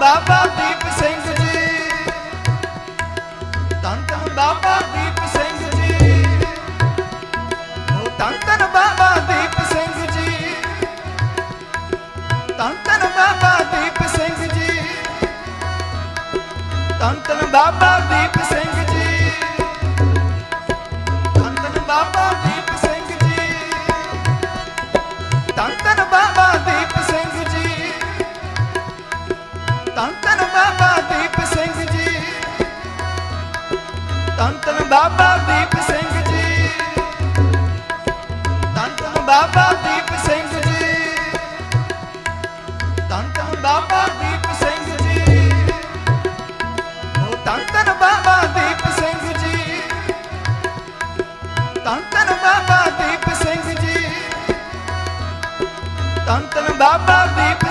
ਬਾਬਾ ਦੀਪ ਸਿੰਘ ਜੀ। ਧੰਨ ਧੰਨ ਬਾਬਾ ਦੀਪ ਸਿੰਘ ਜੀ। ਉਹ ਧੰਨ ਧੰਨ ਬਾਬਾ ਦੀਪ ਸਿੰਘ ਜੀ। ਧੰਨ ਧੰਨ ਬਾਬਾ ਦੀਪ ਸਿੰਘ ਜੀ। ਧੰਨ ਧੰਨ ਬਾਬਾ ਦੀਪ ਸਿੰਘ ਜੀ। ਧੰਨ ਧੰਨ ਬਾਬਾ ਦੀਪ ਸਿੰਘ ਜੀ। ਧੰਨ ਧੰਨ ਬਾਬਾ ਤਨ ਤਨ ਬਾਬਾ ਦੀਪ ਸਿੰਘ ਜੀ। ਤਨ ਤਨ ਬਾਬਾ ਦੀਪ ਸਿੰਘ ਜੀ। ਤਨ ਤਨ ਬਾਬਾ ਦੀਪ ਸਿੰਘ ਜੀ। ਤਨ ਤਨ ਬਾਬਾ ਦੀਪ ਸਿੰਘ ਜੀ। ਉਹ ਤਨ ਤਨ ਬਾਬਾ ਦੀਪ ਸਿੰਘ ਜੀ। ਤਨ ਤਨ ਬਾਬਾ ਦੀਪ ਸਿੰਘ ਜੀ। ਤਨ ਤਨ ਬਾਬਾ ਦੀਪ